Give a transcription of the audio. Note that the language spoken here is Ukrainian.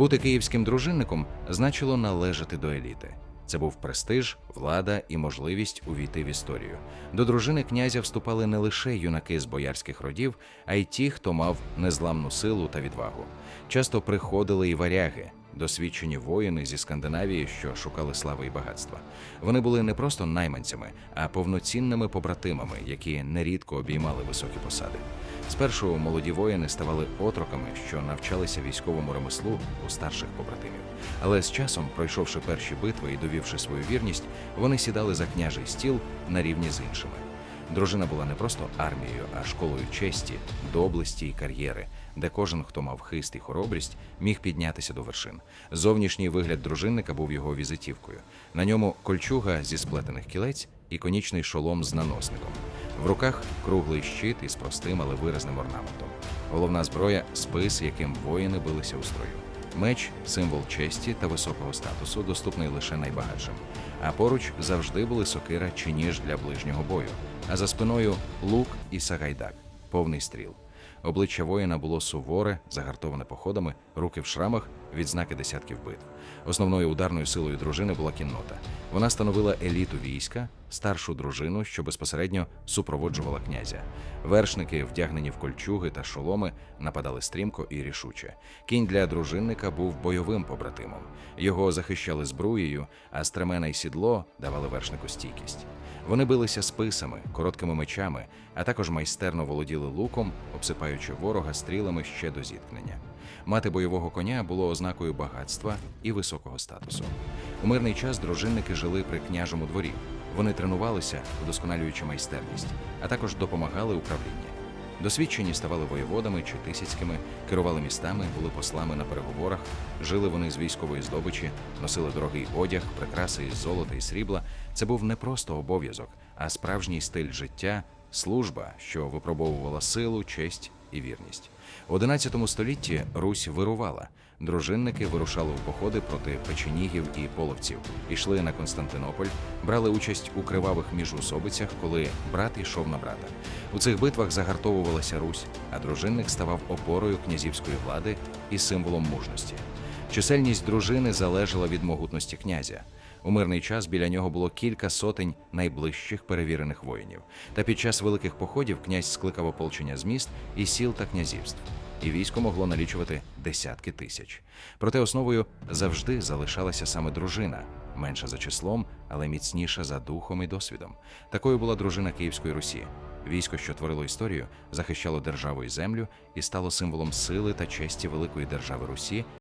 Бути київським дружинником значило належати до еліти. Це був престиж, влада і можливість увійти в історію. До дружини князя вступали не лише юнаки з боярських родів, а й ті, хто мав незламну силу та відвагу. Часто приходили і варяги, досвідчені воїни зі Скандинавії, що шукали слави і багатства. Вони були не просто найманцями, а повноцінними побратимами, які нерідко обіймали високі посади. Спершу молоді воїни ставали отроками, що навчалися військовому ремеслу у старших побратимів. Але з часом, пройшовши перші битви і довівши свою вірність, вони сідали за княжий стіл на рівні з іншими. Дружина була не просто армією, а школою честі, доблесті і кар'єри, де кожен, хто мав хист і хоробрість, міг піднятися до вершин. Зовнішній вигляд дружинника був його візитівкою. На ньому кольчуга зі сплетених кілець і конічний шолом з наносником. В руках круглий щит із простим, але виразним орнаментом. Головна зброя спис, яким воїни билися у строю. Меч символ честі та високого статусу, доступний лише найбагатшим. А поруч завжди були сокира чи ніж для ближнього бою, а за спиною лук і сагайдак, повний стріл. Обличчя воїна було суворе, загартоване походами, руки в шрамах, відзнаки десятків битв. Основною ударною силою дружини була кіннота. Вона становила еліту війська, старшу дружину, що безпосередньо супроводжувала князя. Вершники, вдягнені в кольчуги та шоломи, нападали стрімко і рішуче. Кінь для дружинника був бойовим побратимом. Його захищали збруєю, а стремена й сідло давали вершнику стійкість. Вони билися списами, короткими мечами, а також майстерно володіли луком, обсипаючи ворога стрілами ще до зіткнення. Мати бойового коня було ознакою багатства і високого статусу. У мирний час дружинники жили при княжому дворі. Вони тренувалися, удосконалюючи майстерність, а також допомагали управлінні. Досвідчені ставали воєводами чи тисяцькими, керували містами, були послами на переговорах, жили вони з військової здобичі, носили дорогий одяг, прикраси із золота і срібла. Це був не просто обов'язок, а справжній стиль життя, служба, що випробовувала силу, честь і вірність. У XI столітті Русь вирувала. Дружинники вирушали в походи проти печенігів і половців, ішли на Константинополь, брали участь у кривавих міжусобицях, коли брат йшов на брата. У цих битвах загартовувалася Русь, а дружинник ставав опорою князівської влади і символом мужності. Чисельність дружини залежала від могутності князя. У мирний час біля нього було кілька сотень найближчих перевірених воїнів. Та під час великих походів князь скликав ополчення з міст і сіл та князівств. І військо могло налічувати десятки тисяч. Проте основою завжди залишалася саме дружина, менша за числом, але міцніша за духом і досвідом. Такою була дружина Київської Русі. Військо, що творило історію, захищало державу і землю і стало символом сили та честі великої держави Русі